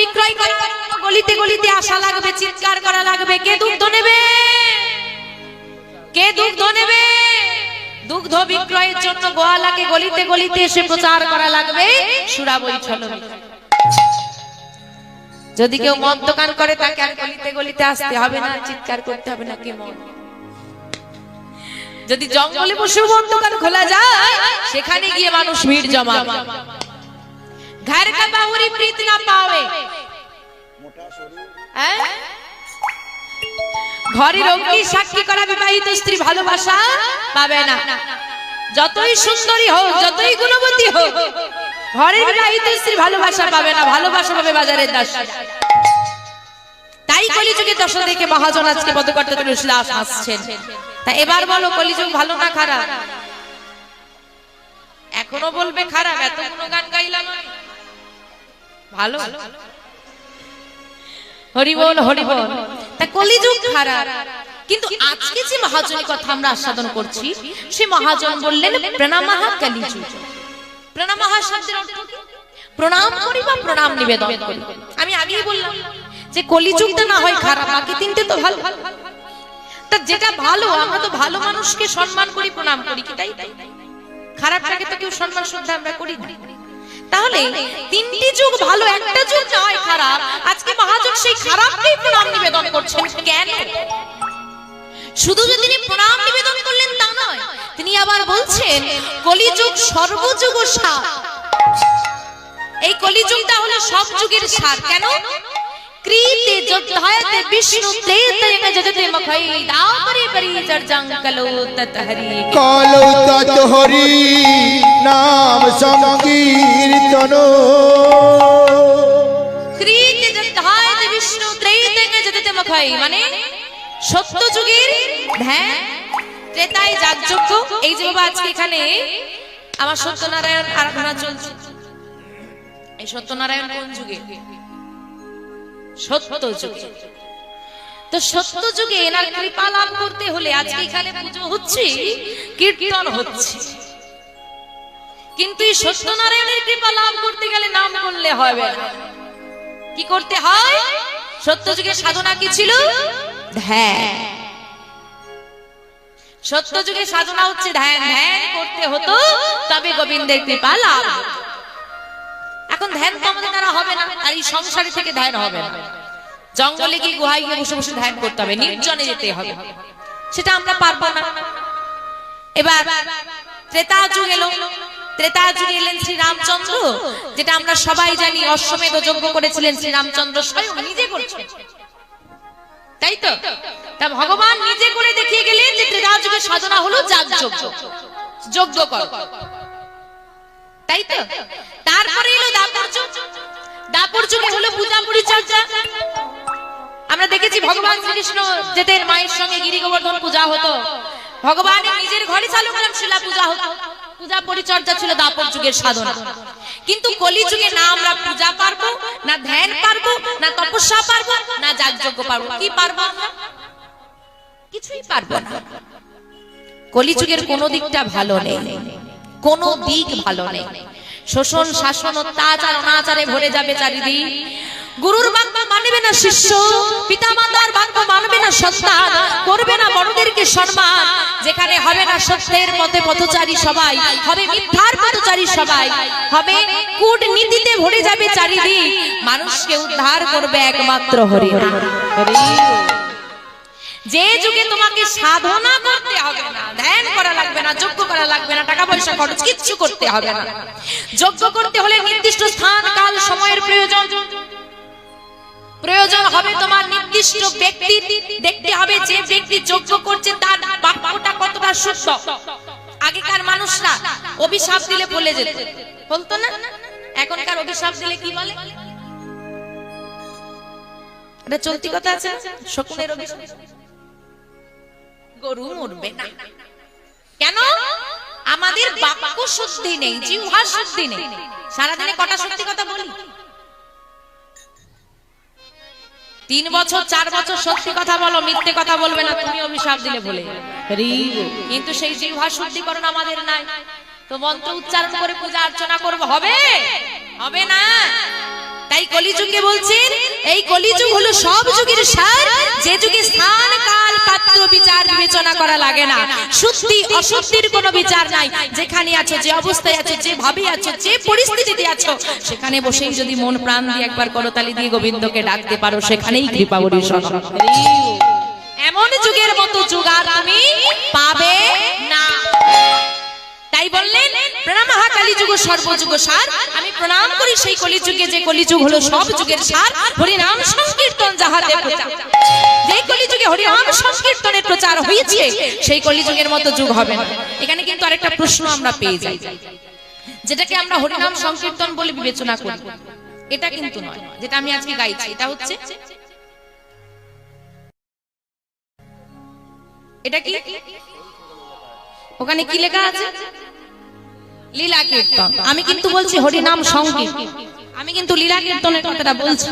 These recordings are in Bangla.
বিক্রয় জন্য গলিতে গলিতে আসা লাগবে, চিৎকার করা লাগবে। কে দুগ্ধ নেবে? কে দুগ্ধ নেবে? দুগ্ধ বিক্রয়ের জন্য গোয়ালাকে গলিতে গলিতে এসে প্রচার করা লাগবে। সুরা যদি কেউ মদ দোকান করে, তাকে আর গলিতে গলিতে আসতে হবে না, চিৎকার করতে হবে না, কি মন যদি জঙ্গলে বসে মদ দোকান খোলা যায়, সেখানে গিয়ে মানুষ ভিড় জমাবে। घर का बाहुरी प्रीत ना पावे হ্যাঁ? ঘরের অগ্নি সাক্ষী করা বিবাহিত স্ত্রী ভালোবাসা পাবে না যতই সুন্দরী হোক যতই গুণবতী হোক ঘরের বিবাহিত স্ত্রী ভালোবাসা পাবে না ভালোবাসা পাবে বাজারের দাস তাই কলিযুগে দশা দেখে মহাজন আজকে পদকর্তা তুলসীদাস আসছেন তা এবার বলো কলিযুগ ভালো না খারাপ এখনো বলবে খারাপ এত গান গাইলাম আমি। ভালো? হরি বল হরি বল তা কলিযুগ খারাপ। কিন্তু আজকে যে মহাজনের কথা আমরা আস্বাদন করছি সে মহাজন বললেন প্রণামাহা কলিযুগ। প্রণামাহা শব্দের অর্থ কি? প্রণাম করি বা প্রণাম নিবেদন করি। আমি আগেই বললাম যে কলিযুগটা না হয় খারাপ। বাকি তিনটে তো ভালো। তা যেটা ভালো আমরা তো ভালো মানুষকে সম্মান করি প্রণাম করি কি তাই? খারাপটাকে তো কেউ সম্মান শ্রদ্ধা আমরা করি না। তাহলে তিনটি যুগ ভালো, একটা যুগ নয় খারাপ। আজকে মহাজন সেই খারাপকেই প্রণাম নিবেদন করছেন। কেন? শুধু যে তিনি প্রণাম নিবেদন করলেন তা নয়, তিনি আবার বলছেন, কলিযুগ সর্বযুগ সার এই কলিযুগটা হলো সব যুগের সার, কেন? কৃতে যোদ্ধায়তে বিষ্ণু ত্রেতে যজতে মখৈ দাপরি পরি চর্যাং কলো তত হরি কালো তত হরি নাম সংকীর্তন কৃতে যোদ্ধায়তে বিষ্ণু ত্রেতে যজতে মখৈ মানে সত্য যুগের ধ্যান ত্রেতায় যাগযজ্ঞ এই যে বাবা আজকে এখানে আমার সত্যনারায়ণ আরাধনা চলছে। এই সত্যনারায়ণ কোন যুগে? সত্য যুগে। তো সত্য যুগে এনার কৃপা লাভ করতে হলে আজকে এখানে পুজো হচ্ছে, কীর্তন হচ্ছে। কিন্তু এই সত্যনারায়ণের কৃপা লাভ করতে গেলে নাম করলে হবে কি করতে হয়? সত্য যুগের সাধনা কি ছিল? ধ্যান। সত্য যুগের সাধনা হচ্ছে ধ্যান। ধ্যান করতে হতো, তবে গোবিন্দের কৃপা লাভ। এখন ধ্যান তো আমাদের দ্বারা হবে না, আর এই সংসারে থেকে ধ্যান হবে না। জঙ্গলে গিয়ে, গুহায় গিয়ে বসে বসে ধ্যান করতে হবে, নির্জনে যেতে হবে। সেটা আমরা পারব না। এবার ত্রেতা যুগ এলো। ত্রেতা যুগে এলেন শ্রী রামচন্দ্র যেটা আমরা সবাই জানি অশ্বমেধ যজ্ঞ করেছিলেন শ্রী রামচন্দ্র স্বয়ং নিজে করছেন। তাই তো? তা ভগবান নিজে করে দেখিয়ে গেলেন যে ত্রেতা যুগের সাধনা হলো যাগযজ্ঞ। যজ্ঞ কর। তাই তো? তারপরে এলো দাপর যুগ। হলো পূজা পরিচর্যা। আমরা দেখেছি ভগবান শ্রীকৃষ্ণ যেতেন মায়ের সঙ্গে গিরি গোবর্ধন পূজা হতো। ভগবানের নিজের ঘরে চালু করলাম শিলা পূজা হতো। পূজা পরিচর্যা ছিল দাপর যুগের সাধনা। কিন্তু কলি যুগে না আমরা পূজা পারব, না ধ্যান পারব, না তপস্যা পারব, না যাগযজ্ঞ পারব। কি পারব কিছুই পারব না। কলিযুগের কোন দিকটা ভালো নেই। কোন দিক ভালো নেই। শোষণ, শাসন, অত্যাচার, অনাচারে ভরে যাবে চারিদিক। গুরুর বাক্য মানবে না শিষ্য, পিতা মাতার বাক্য মানবে না সন্তান, করবে না বড়দেরকে সম্মান। যেখানে হবে না সত্যের পথে পথচারী সবাই, হবে মিথ্যার পথচারী সবাই, হবে কূটনীতিতে ভরে যাবে চারিদিক। মানুষকে উদ্ধার করবে একমাত্র হরি হরি। যে যুগে তোমাকে সাধনা করতে হবে না, ধ্যান করা লাগবে না, যজ্ঞ করা লাগবে না, টাকা পয়সা খরচ, কিচ্ছু করতে হবে না। যজ্ঞ করতে হলে নির্দিষ্ট স্থান, কাল, সময়ের প্রয়োজন। প্রয়োজন হবে তোমার নির্দিষ্ট ব্যক্তি। দেখতে হবে যে ব্যক্তি যজ্ঞ করছে, তার বাক্যটা কতটা শুদ্ধ। আগেকার মানুষরা অভিশাপ দিলে বলে যেত। বলতো না? এখনকার অভিশাপ দিলে কি বলে? এটা চলতি কথা আছে? শকুনের অভিশাপ? গরু মরবে না। কেন? আমাদের বাক্য শুদ্ধি নেই শুদ্ধি নেই। সারাদিনে কটা সত্যি কথা বলি? তিন বছর, চার বছর সত্যি কথা বলো, মিথ্যে কথা বলবে না, তুমি অভিশাপ দিলে বলে। কিন্তু সেই জিহ্বা শুদ্ধিকরণ আমাদের নাই। তো মন্ত্র উচ্চারণ করে পূজা অর্চনা করব, হবে? হবে না? তাই কলিযুগে বলছেন, এই কলিযুগ হলো সব যুগের সার, যে যুগে স্থান, কাল, পাত্র, বিচার, বিবেচনা করা লাগে না। সত্যি, অসত্যির কোনো বিচার নাই। যেখানে আছো, যে অবস্থায় আছো যে ভাবে আছো, যে পরিস্থিতিতে আছো, সেখানে বসেই যদি মন প্রাণ দিয়ে একবার করতালি দিয়ে গোবিন্দকে ডাকতে পারো, সেখানেই কৃপা এমন যুগের মতো যুগ আর তুমি পাবে না। তাই বললেন প্রণাম হা কালীযুগ সর্বযুগ সার। আমি প্রণাম করি সেই কলিযুগে, যে কলিযুগ হলো সব যুগের সার। হরিনাম সংকীর্তন যাহাতে যে কলিযুগে হরিনাম সংকীর্তনের প্রচার হয়েছে, সেই কলিযুগের মতো যুগ হবে না। এখানে কিন্তু আরেকটা প্রশ্ন আমরা পেয়ে যাই, যেটাকে আমরা হরিনাম সংকীর্তন বলে বিবেচনা করি। এটা কিন্তু নয়, যেটা আমি আজকে গাইছি, এটা হচ্ছে এটা কি? ওখানে কি লেখা আছে? লীলা কীর্তন। আমি কিন্তু বলছি হরিনাম সংকীর্তন আমি কিন্তু লীলা কীর্তনের কথাটা বলছি।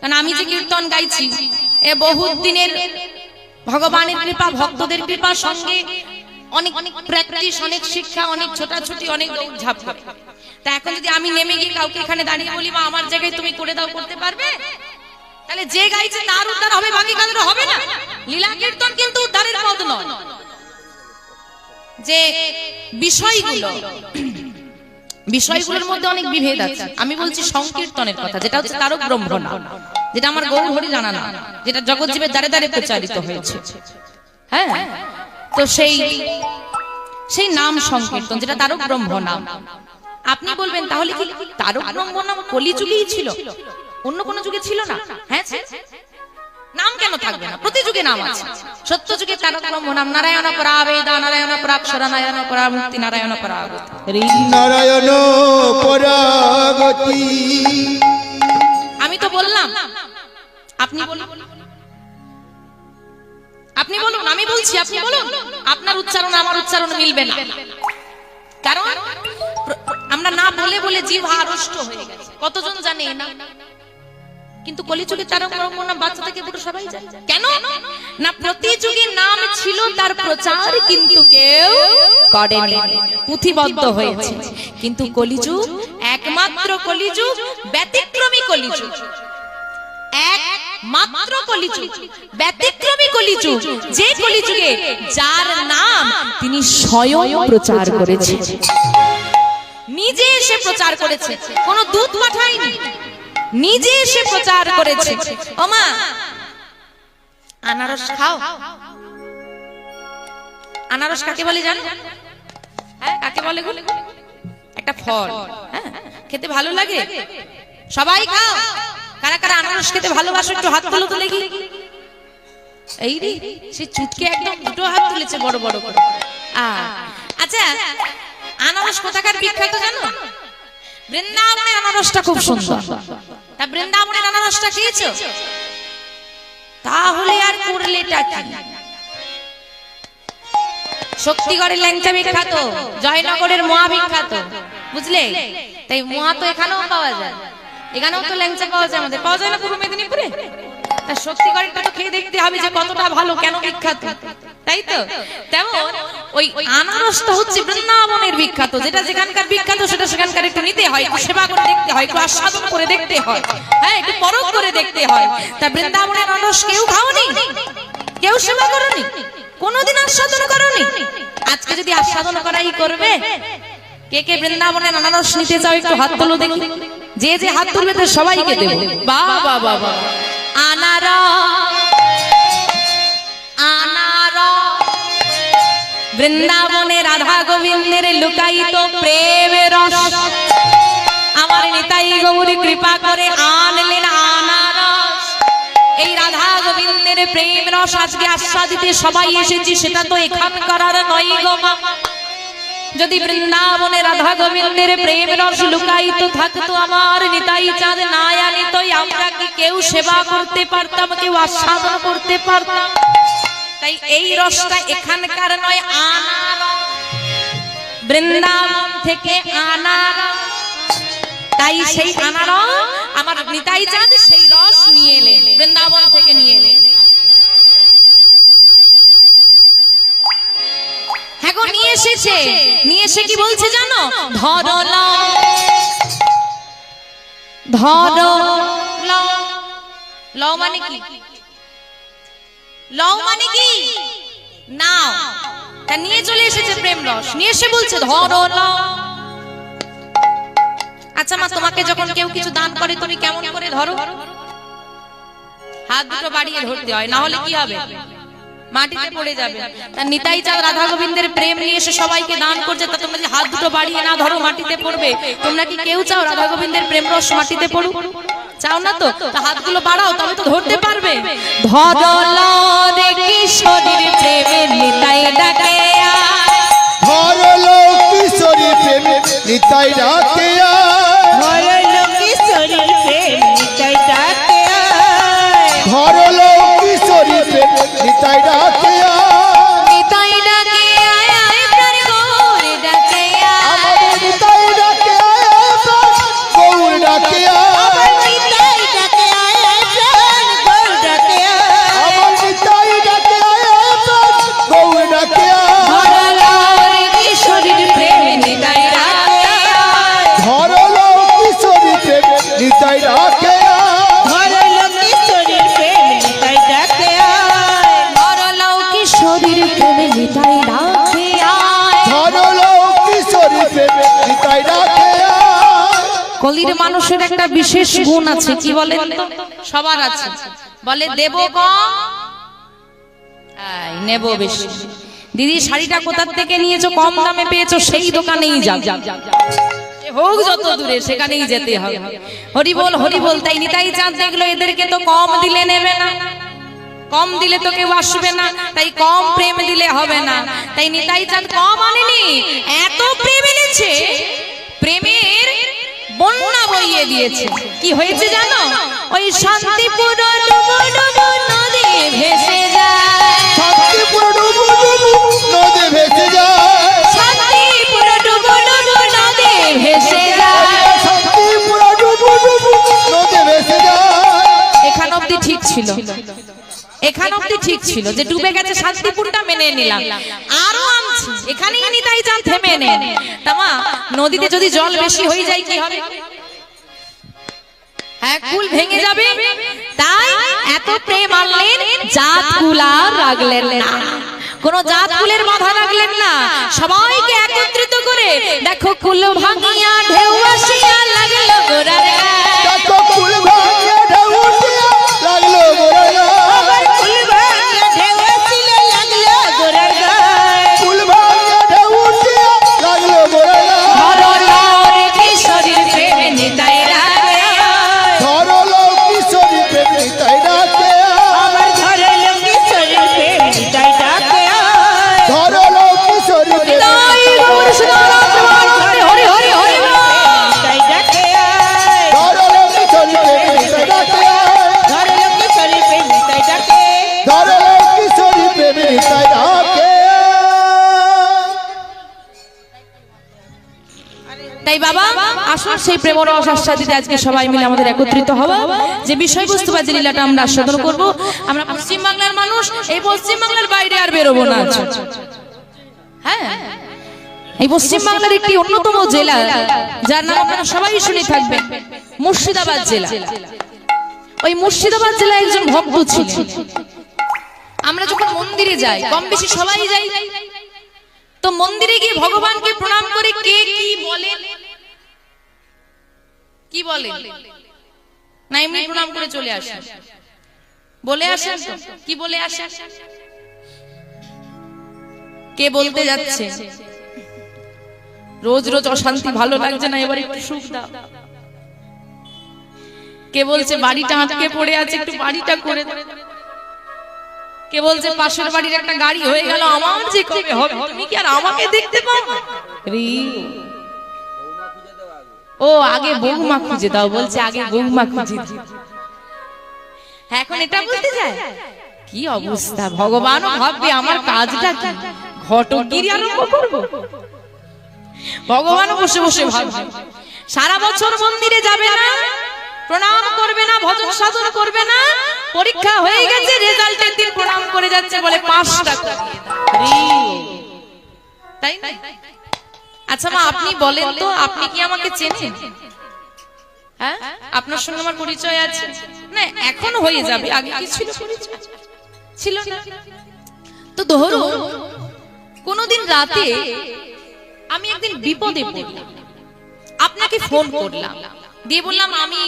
কারণ আমি যে কীর্তন গাইছি এ বহু দিনের ভগবানের কৃপা ভক্তদের কৃপা সঙ্গে অনেক অনেক প্র্যাকটিস অনেক শিক্ষা অনেক ছোটাছুটি অনেক ঝাপ তা এখন যদি আমি নেমে গিয়ে কাউকে এখানে দাঁড়িয়ে বলি মা আমার জায়গায় তুমি করে দাও করতে পারবে? তাহলে যে গাইছে তার উদ্ধার হবে বাকি কাদের হবে না। লীলা কীর্তন কিন্তু উদ্ধারের পদ নয়। যে বিষয়গুলো, বিষয়গুলোর মধ্যে অনেক বিভেদ আছে। আমি বলছি সংকীর্তনের কথা, যেটা হচ্ছে তারক ব্রহ্ম নাম যেটা আমার গৌর হরি জানা না যেটা জগৎজীবের দ্বারে দ্বারে প্রচারিত হয়েছে। হ্যাঁ? তো সেই সেই নাম সংকীর্তন, যেটা তারক ব্রহ্ম নাম আপনি বলবেন, তাহলে কি তারক ব্রহ্ম নাম কলিযুগেই ছিল? অন্য কোন যুগে ছিল না? হ্যাঁ। নাম কেন থাকবে না? প্রতি যুগে নাম আছে। সত্য যুগে ব্রহ্ম নাম নারায়ণ পরাবেদা নারায়ণ পরাক্ষর নারায়ণ পরামুক্তি নারায়ণ পরাগতি নারায়ণ পরাগতি। আমি তো বললাম। আপনি বলুন। আপনি বলুন আমি বলছি আপনি বলুন। আপনার উচ্চারণ আমার উচ্চারণ মিলবে না। কারণ আমরা না বলে বলে জীব আড়ষ্ট হয়ে গেছে। কতজন জানে না কিন্তু কলিযুগে তারক ব্রহ্ম বাচ্চা থেকে বুড়ো সবাই জানে। কেন? না প্রতি যুগে নাম ছিল তার প্রচার, কিন্তু কেউ করেনি। পুঁথিবদ্ধ হয়েছে। কিন্তু কলিযুগ, একমাত্র কলিযুগ, ব্যতিক্রমী কলিযুগ। এক কলিযুগ, ব্যতিক্রমী কলিযুগ, যে কলিযুগে যার নাম তিনি স্বয়ং প্রচার করেছে নিজে এসে প্রচার করেছে। কোন দূত পাঠায়নি। নিজে এসে প্রচার করেছে। ওমা আনারস খাও। আনারস কাকে বলে জানো? হ্যাঁ কাকে বলে? একটা ফল। হ্যাঁ খেতে ভালো লাগে? সবাই খাও। কারা কারা আনারস খেতে ভালোবাসো একটু হাত তুলো তো দেখি। এই রে সে চুটকে একদম দুটো হাত তুলেছে বড় বড় করে। আচ্ছা আনারস কোথাকার বিখ্যাত জানো? বৃন্দাবনের আনারসটা খুব সুন্দর। তা আনারসটা খেয়েছো? তাহলে আর কি? শক্তিগড়ের ল্যাংচা বিখ্যাত, জয়নগরের মহা বিখ্যাত, বুঝলে? তাই মহা তো এখানেও পাওয়া যায়। এখানেও তো ল্যাংচা পাওয়া যায় আমাদের। পাওয়া যায় না পূর্ব মেদিনীপুরে? তা শক্তিগড়েরটা তো খেয়ে দেখতে হবে যে কতটা ভালো, কেন বিখ্যাত। তাই তো? তেমন ওই আনারসটা হচ্ছে বৃন্দাবনের বিখ্যাত, যেটা যেখানকার বিখ্যাত, সেটা সেখানকার একটু নিতে হয়, একটু সেবা করে দেখতে হয়, একটু আস্বাদন করে দেখতে হয়। হ্যাঁ একটু পরখ করে দেখতে হয়। তা বৃন্দাবনের আনারস কেউ খাওনি? কেউ সেবা করনি? কোনোদিন আস্বাদন করনি? আজকে যদি আস্বাদন করাই করবে, কে কে বৃন্দাবনের আনারস নিতে চাও, একটু হাত তুলো দেখি। যে যে হাত তুলবে সবাইকে দেবো। বাহ আনারস আনারস বৃন্দাবনে রাধা গোবিন্দের লুকায়িত প্রেমের রস। আমার নিতাই গৌরী কৃপা করে আনলেন আনারস। এই রাধা গোবিন্দের প্রেম রস আজকে আশ্বাস দিতে সবাই এসেছি, সেটা তো এখানকার আর নয় গো মা। যদি বৃন্দাবনে রাধা গোবিন্দের প্রেম রস লুকায়িত থাকতো, আমার নিতাই চাঁদ না আনিত আমরা কি কেউ সেবা করতে পারতাম, কেউ আস্বাদন করতে পারতাম? তাই এই রসটা এখানকার নয় আনার বৃন্দাবন থেকে আনার তাই সেই আনার আমার নিতাই চাঁদ সেই রস নিয়ে এলেন, বৃন্দাবন থেকে নিয়ে এলেন। হ্যাঁ নিয়ে এসেছে। নিয়ে এসে কি বলছে জানো? ধরো লও মানে কি? লও মানে কি? নাও। তা নিয়ে চলে এসেছে প্রেম রস। নিয়ে এসে বলছে, ধরো, লও। আচ্ছা মা, তোমাকে যখন কেউ কিছু দান করে, তুমি কেমন করে ধরো? হাত দুটো বাড়িয়ে ধরতে হয়, না হলে কি হবে? মাটিতে পড়ে যাবে। নিতাই চাঁদ রাধা গোবিন্দের প্রেম নিয়ে এসে সবাইকে দান করছে, তা তোমরা যদি হাত দুটো বাড়িয়ে না ধরো, মাটিতে পড়বে। তোমরা কি কেউ চাও রাধা গোবিন্দের প্রেম রস মাটিতে পড়ুক? চাও না তো? তা হাতগুলো বাড়াও তবে তো ধরতে পারবে। ধরল রে কিশোরীর প্রেমে নিতাই ডাকে আয়। ধরলো কিশোরী প্রেম নিতাই ধরলো প্রেম নিতাই একটা বিশেষ গুণ আছে, কি বলেন? তো সবার আছে। বলে, দেব নেব বেশি। দিদি, শাড়িটা কোথার থেকে নিয়েছো? কম দামে পেয়েছ? সেই দোকানেই সে হোক, যত দূরে, সেখানেই যেতে হবে। হরি বল হরি বল, তাই নিতাই চাঁদ দেখল, এদেরকে তো কম দিলে নেবে না। কম দিলে তো কেউ আসবে না। তাই কম প্রেম দিলে হবে না। তাই নিতাই চাঁদ কম আনেনি? এত প্রেম এনেছে, প্রেমের বন্যা বইয়ে দিয়েছে। কি হয়েছে জানো? ওই শান্তিপুর ডুবো ডুবো নদী ভেসে যায়। শান্তিপুর ডুবু ডুবু নদী ভেসে যায়। শান্তিপুর ডুবো ডুবো নদী ভেসে যায়। শান্তিপুর ডুবু ডুবু নদী ভেসে যায়। এখান অব্দি ঠিক ছিল। এখান অব্দি ঠিক ছিল যে ডুবে গেছে শান্তিপুরটা মেনে নিলাম। আরও আনছি। এখানেই নিতাই চান থেমে নেন তামা নদীতে যদি জল বেশি হয়ে যায় কি হবে? হ্যাঁ কুল ভেঙে যাবে। তাই এত প্রেম আনলেন জাত কুল আর রাখলেন না। কোন জাত কুলের বাধা রাখলেন না। সবাইকে একত্রিত করে দেখো কুল ভাঙিয়া বাবা, আসুন সেই প্রেমর আস্বাদিতে আজকে সবাই মিলে আমাদের একত্রিত হওয়া যে বিষয়বস্তু বা যে আমরা আস্বাদন করব। আমরা পশ্চিম বাংলার মানুষ, এই পশ্চিম বাংলার বাইরে আর বেরোবো না হ্যাঁ? এই পশ্চিম বাংলার একটি অন্যতম জেলা, যার নাম আপনারা সবাই শুনে থাকবেন, মুর্শিদাবাদ জেলা। ওই মুর্শিদাবাদ জেলায় একজন ভক্ত ছিলেন। আমরা যখন মন্দিরে যাই কম বেশি সবাই যাই, তো মন্দিরে গিয়ে ভগবানকে প্রণাম করে কে কি বলে কি বলে না এমনি প্রণাম করে চলে আসে বলে আসেন তো? কি বলে আসে কে বলতে যাচ্ছে? রোজ রোজ অশান্তি ভালো লাগছে না এবার একটু সুখ দাও। কে বলছে বাড়িটা আটকে পড়ে আছে একটু বাড়িটা করে। কে বলছে পাশের বাড়ির একটা গাড়ি হয়ে গেল আমার যে কবে হবে? তুমি কি আর আমাকে দেখতে পাও? রি। ও আগে বৌমা খুঁজে দাও বলছে আগে বৌমা খুঁজে এখন এটা বলতে যায় কি অবস্থা? ভগবানও ভাববে আমার কাজটা কি? ঘটগিরি আরম্ভ করব? ভগবানও বসে বসে ভাববে। সারা বছর মন্দিরে যাবে না প্রণাম করবে না ভজন সাধন করবে না পরীক্ষা হয়ে গেছে রেজাল্টের দিন প্রণাম করে যাচ্ছে বলে পাঁচ টাকা। তাই না? আচ্ছা মা আপনি বলেন তো আপনি কি আমাকে চেনেন? হ্যাঁ? আপনার সঙ্গে আমার পরিচয় আছে? না এখন হয়ে যাবে আগে কি ছিল পরিচয়? ছিল না। তো ধরো কোনদিন রাতে আমি একদিন বিপদে পড়লাম। আপনাকে ফোন করলাম। দিয়ে বললাম আমি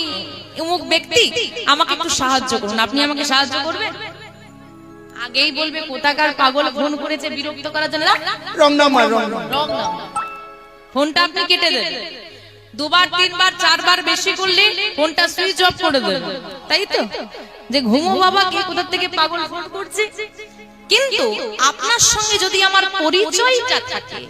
অমুক ব্যক্তি আমাকে একটু সাহায্য করুন। আপনি আমাকে সাহায্য করবেন? আগেই বলবে কোথাকার পাগল ফোন করেছে বিরক্ত করার জন্য। Wrong number wrong number. Wrong number. ফোনটা আপনি কেটে দেবেন। দুবার, তিনবার, চারবার বেশি করলে ফোনটা সুইচ অফ করে দেবেন। তাই তো? যে ঘুমো বাবা কে কোথা থেকে পাগল ফোন করছে? কিন্তু আপনার সঙ্গে যদি আমার পরিচয়টা থাকে,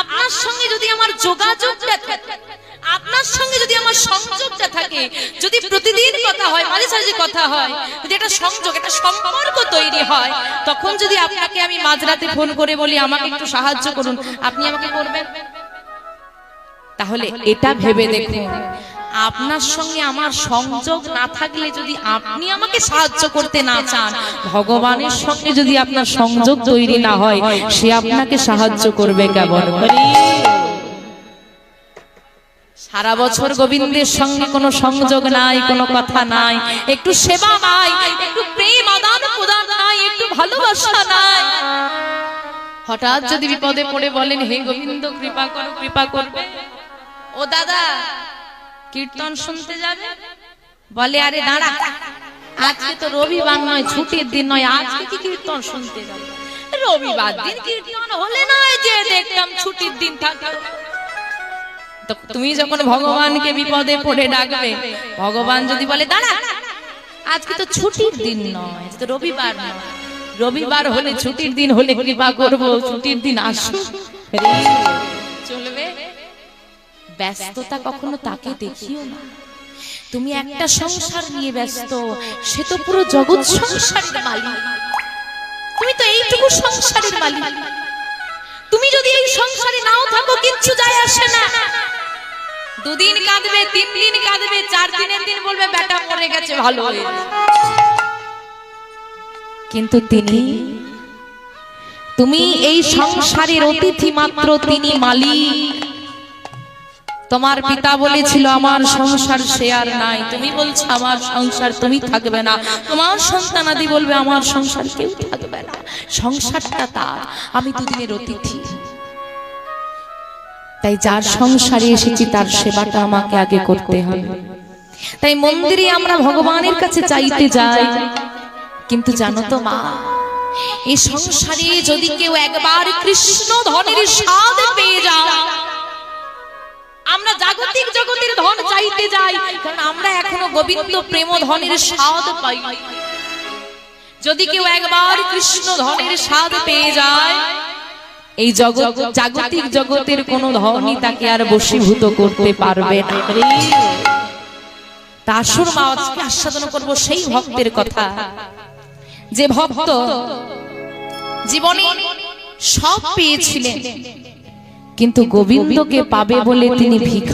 আপনার সঙ্গে যদি আমার যোগাযোগটা থাকে আপনার সঙ্গে যদি আমার সংযোগটা থাকে, যদি প্রতিদিন কথা হয়, মাঝে সাঝে কথা হয়, যদি একটা সংযোগ, একটা সম্পর্ক তৈরি হয়, তখন যদি আপনাকে আমি মাঝরাতে ফোন করে বলি, আমাকে একটু সাহায্য করুন, আপনি আমাকে করবেন তাহলে এটা ভেবে দেখুন, আপনার সঙ্গে আমার সংযোগ না থাকলে যদি আপনি আমাকে সাহায্য করতে না চান, ভগবানের সঙ্গে যদি আপনার সংযোগ তৈরি না হয়, সে আপনাকে সাহায্য করবে কেমন করে? সারা বছর গোবিন্দের সঙ্গে কোনো সংযোগ নাই কোনো কথা নাই। একটু সেবা নাই একটু প্রেম আদান প্রদান নাই একটু ভালোবাসা নাই। হঠাৎ যদি বিপদে পড়ে বলেন হে গোবিন্দ কৃপা করো কৃপা করবে। ও দাদা কীর্তন শুনতে যাবে? বলে আরে দাঁড়া আজকে তো রবিবার নয় ছুটির দিন নয় আজকে কি কীর্তন শুনতে যাবে? রবিবার দিন কীর্তন হলে নয় যে দেখতাম ছুটির দিন থাকে তো তুমি যখন ভগবানকে বিপদে পড়ে ডাকবে ভগবান যদি বলে দাঁড়া আজকে তো ছুটির দিন নয় তো রবিবার নয়। রবিবার। হলে ছুটির দিন হলে কৃপা করব ছুটির দিন আসুক। চলবে? ব্যস্ততা কখনো তাকে দেখিও না। তুমি একটা সংসার নিয়ে ব্যস্ত সে তো পুরো জগৎ সংসারের মালিক। তুমি তো এইটুকু সংসারের মালিক। তুমি যদি এই সংসারে নাও থাকো কিচ্ছু যায় আসে না। দুদিন কাঁদবে, তিন দিন কাঁদবে, চার দিনের দিন বলবে, বেটা, মরে গেছে, ভালো কিন্তু তিনি, তুমি এই সংসারের অতিথি মাত্র, তিনি মালিক। তোমার পিতা বলেছিল, আমার সংসার আর নাই। তুমি বলছো, আমার সংসার তুমি থাকবে না। তোমার সন্তানাদি বলবে, আমার সংসার কেউ থাকবে না। সংসারটা তার। আমি দুদিনের অতিথি। তাই যার সংসারে এসেছি, তার সেবাটা আমাকে আগে করতে হবে। তাই মন্দিরে আমরা ভগবানের কাছে চাইতে যাই। কিন্তু জানো তো মা এই সংসারে যদি কেউ একবার কৃষ্ণ ধনের স্বাদ পেয়ে যায়, আমরা জাগতিক জগতের ধন চাইতে যাই, কারণ আমরা এখনও গোবিন্দ প্রেম ধনের স্বাদ পাই। যদি কেউ একবার কৃষ্ণ ধনের স্বাদ পেয়ে যায় এই জগৎ জাগতিক জগতের কোন ধনই তাকে আর বশীভূত করতে পারবে না। তাসুর মা, আজকে আস্বাদন করব সেই ভক্তের কথা। যে ভক্ত জীবনে সব পেয়েছিলেন, কিন্তু গোবিন্দকে পাবে বলে তিনি ভিক্ষা